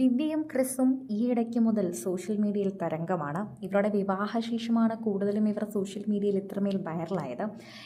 ദിവ്യയും ക്രിസും ഈയിടയ്ക്ക് മുതൽ സോഷ്യൽ മീഡിയയിൽ തരംഗമാണ്. ഇവരുടെ വിവാഹശേഷമാണ് കൂടുതലും ഇവർ സോഷ്യൽ മീഡിയയിൽ ഇത്രമേൽ വൈറലായത്.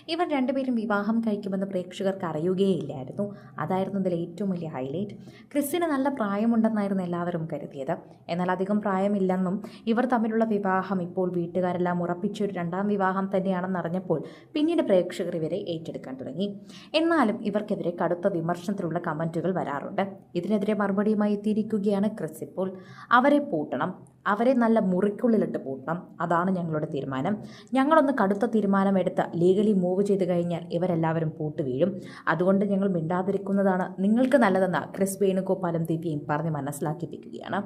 ഇവർ രണ്ടുപേരും വിവാഹം കഴിക്കുമെന്ന് പ്രേക്ഷകർക്ക് അറിയുകയില്ലായിരുന്നു. അതായിരുന്നു ഇതിൽ ഏറ്റവും വലിയ ഹൈലൈറ്റ് ക്രിസിന് നല്ല പ്രായമുണ്ടെന്നായിരുന്നു എല്ലാവരും കരുതിയത്. എന്നാൽ അധികം പ്രായമില്ലെന്നും ഇവർ തമ്മിലുള്ള വിവാഹം ഇപ്പോൾ വീട്ടുകാരെല്ലാം ഉറപ്പിച്ച ഒരു രണ്ടാം വിവാഹം തന്നെയാണെന്ന് അറിഞ്ഞപ്പോൾ പിന്നീട് പ്രേക്ഷകർ ഇവരെ ഏറ്റെടുക്കാൻ തുടങ്ങി. എന്നാലും ഇവർക്കെതിരെ കടുത്ത വിമർശനത്തിലുള്ള കമന്റുകൾ വരാറുണ്ട്. ഇതിനെതിരെ മറുപടിയുമായി എത്തിയിരിക്കുകയാണ് ക്രിസ് ഇപ്പോൾ അവരെ പൂട്ടണം. അവരെ നല്ല മുറിക്കുള്ളിലിട്ട് പൂട്ടണം. അതാണ് ഞങ്ങളുടെ തീരുമാനം. ഞങ്ങളൊന്ന് കടുത്ത തീരുമാനമെടുത്ത് ലീഗലി മൂവ് ചെയ്ത് കഴിഞ്ഞാൽ ഇവരെല്ലാവരും പൂട്ട് വീഴും. അതുകൊണ്ട് ഞങ്ങൾ മിണ്ടാതിരിക്കുന്നതാണ് നിങ്ങൾക്ക് നല്ലതെന്ന് ക്രിസ് വേണുഗോപാലും ദിവ്യയും പറഞ്ഞ് മനസ്സിലാക്കിപ്പിക്കുകയാണ്.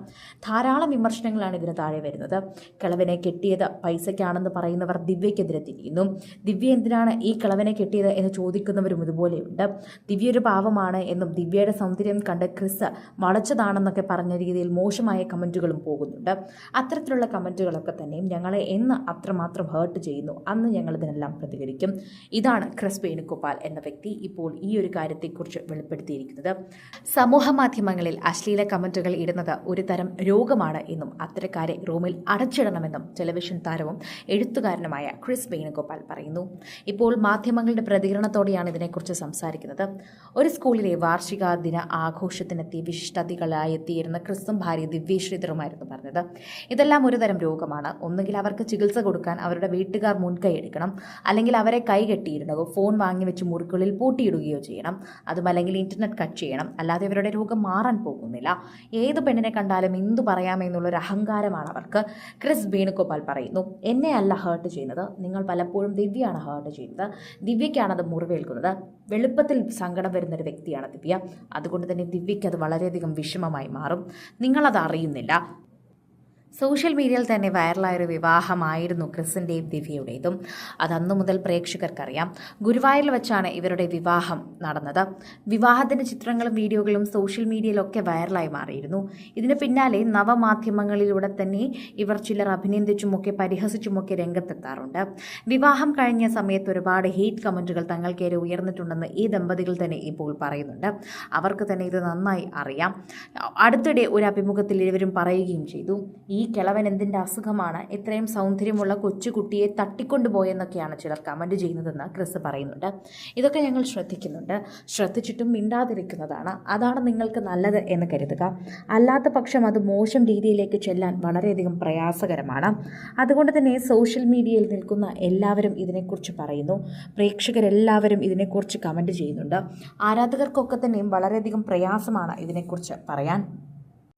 ധാരാളം വിമർശനങ്ങളാണ് ഇതിന് താഴെ വരുന്നത്. കിളവനെ കെട്ടിയത് പൈസയ്ക്കാണെന്ന് പറയുന്നവർ ദിവ്യക്കെതിരെ തിരിയുന്നു. ദിവ്യ എന്തിനാണ് ഈ കിളവനെ കെട്ടിയത് എന്ന് ചോദിക്കുന്നവരും ഇതുപോലെയുണ്ട്. ദിവ്യ ഒരു പാവമാണ് എന്നും ദിവ്യയുടെ സൗന്ദര്യം കണ്ട് ക്രിസ് വളച്ചതാണെന്നൊക്കെ പറഞ്ഞ രീതിയിൽ മോശമായ കമന്റുകളും പോകുന്നുണ്ട്. അത്തരത്തിലുള്ള കമന്റുകളൊക്കെ തന്നെയും ഞങ്ങളെ എന്ന് അത്രമാത്രം ഹേർട്ട് ചെയ്യുന്നു. അന്ന് ഞങ്ങൾ ഇതിനെല്ലാം പ്രതികരിക്കും. ഇതാണ് ക്രിസ് വേണുഗോപാൽ എന്ന വ്യക്തി ഇപ്പോൾ ഈ ഒരു കാര്യത്തെക്കുറിച്ച് വെളിപ്പെടുത്തിയിരിക്കുന്നത്. സമൂഹ മാധ്യമങ്ങളിൽ അശ്ലീല കമന്റുകൾ ഇടുന്നത് ഒരു തരം രോഗമാണ് എന്നും അത്തരക്കാരെ റൂമിൽ അടച്ചിടണമെന്നും ടെലിവിഷൻ താരവും എഴുത്തുകാരനുമായ ക്രിസ് വേണുഗോപാൽ പറയുന്നു. ഇപ്പോൾ മാധ്യമങ്ങളുടെ പ്രതികരണത്തോടെയാണ് ഇതിനെക്കുറിച്ച് സംസാരിക്കുന്നത്. ഒരു സ്കൂളിലെ വാർഷിക ദിന ആഘോഷത്തിനെത്തിയ വിശിഷ്ടാതിഥികളായി എത്തിയിരുന്ന ക്രിസ്തും ഭാര്യ ദിവ്യശ്രീധറുമായിരുന്നു പറഞ്ഞത്. ഇതെല്ലാം ഒരുതരം രോഗമാണ്. ഒന്നുകിൽ അവർക്ക് ചികിത്സ കൊടുക്കാൻ അവരുടെ വീട്ടുകാർ മുൻകൈ എടുക്കണം. അല്ലെങ്കിൽ അവരെ കൈ കെട്ടിയിടുകയോ ഫോൺ വാങ്ങി വെച്ച് മുറിക്കുള്ളിൽ പൂട്ടിയിടുകയോ ചെയ്യണം. അതും അല്ലെങ്കിൽ ഇന്റർനെറ്റ് കട്ട് ചെയ്യണം. അല്ലാതെ അവരുടെ രോഗം മാറാൻ പോകുന്നില്ല. ഏത് പെണ്ണിനെ കണ്ടാലും എന്തു പറയാമെന്നുള്ളൊരു അഹങ്കാരമാണ് അവർക്ക്. ക്രിസ് വേണുഗോപാൽ പറയുന്നു എന്നെ അല്ല ഹേർട്ട് ചെയ്യുന്നത്. നിങ്ങൾ പലപ്പോഴും ദിവ്യയാണ് ഹേർട്ട് ചെയ്യുന്നത്. ദിവ്യയ്ക്കാണ് അത് മുറിവേൽക്കുന്നത്. വെളുപ്പത്തിൽ സങ്കടം വരുന്നൊരു വ്യക്തിയാണ് ദിവ്യ. അതുകൊണ്ട് തന്നെ ദിവ്യയ്ക്ക് അത് വളരെയധികം വിഷമമായി മാറും. നിങ്ങളത് അറിയുന്നില്ല. സോഷ്യൽ മീഡിയയിൽ തന്നെ വൈറലായൊരു വിവാഹമായിരുന്നു ക്രിസിന്റെയും ദിവ്യയുടേതും. അത് അന്നു മുതൽ പ്രേക്ഷകർക്കറിയാം. ഗുരുവായൂരിൽ വെച്ചാണ് ഇവരുടെ വിവാഹം നടന്നത്. വിവാഹത്തിന്റെ ചിത്രങ്ങളും വീഡിയോകളും സോഷ്യൽ മീഡിയയിലൊക്കെ വൈറലായി മാറിയിരുന്നു. ഇതിന് പിന്നാലെ നവമാധ്യമങ്ങളിലൂടെ തന്നെ ഇവർ ചിലർ അഭിനന്ദിച്ചുമൊക്കെ പരിഹസിച്ചുമൊക്കെ രംഗത്തെത്താറുണ്ട്. വിവാഹം കഴിഞ്ഞ സമയത്ത് ഒരുപാട് ഹെയ്റ്റ് കമന്റുകൾ തങ്ങൾക്കേറെ ഉയർന്നിട്ടുണ്ടെന്ന് ഈ ദമ്പതികൾ തന്നെ ഇപ്പോൾ പറയുന്നുണ്ട്. അവർക്ക് തന്നെ ഇത് നന്നായി അറിയാം. അടുത്തിടെ ഒരു അഭിമുഖത്തിൽ ഇരുവരും പറയുകയും ചെയ്തു. ഈ കിളവൻ എന്തിന്റെ അസുഖമാണ്? ഇത്രയും സൗന്ദര്യമുള്ള കൊച്ചുകുട്ടിയെ തട്ടിക്കൊണ്ടുപോയെന്നൊക്കെയാണ് ചിലർ കമന്റ് ചെയ്യുന്നതെന്ന് ക്രിസ് പറയുന്നുണ്ട്. ഇതൊക്കെ ഞങ്ങൾ ശ്രദ്ധിക്കുന്നുണ്ട്. ശ്രദ്ധിച്ചിട്ടും മിണ്ടാതിരിക്കുന്നതാണ്. അതാണ് നിങ്ങൾക്ക് നല്ലത് എന്ന് കരുതുക. അല്ലാത്ത പക്ഷം അത് മോശം രീതിയിലേക്ക് ചെല്ലാൻ വളരെയധികം പ്രയാസകരമാണ്. അതുകൊണ്ട് തന്നെ സോഷ്യൽ മീഡിയയിൽ നിൽക്കുന്ന എല്ലാവരും ഇതിനെക്കുറിച്ച് പറയുന്നു. പ്രേക്ഷകരെല്ലാവരും ഇതിനെക്കുറിച്ച് കമന്റ് ചെയ്യുന്നുണ്ട്. ആരാധകർക്കൊക്കെ തന്നെയും വളരെയധികം പ്രയാസമാണ് ഇതിനെക്കുറിച്ച് പറയാൻ.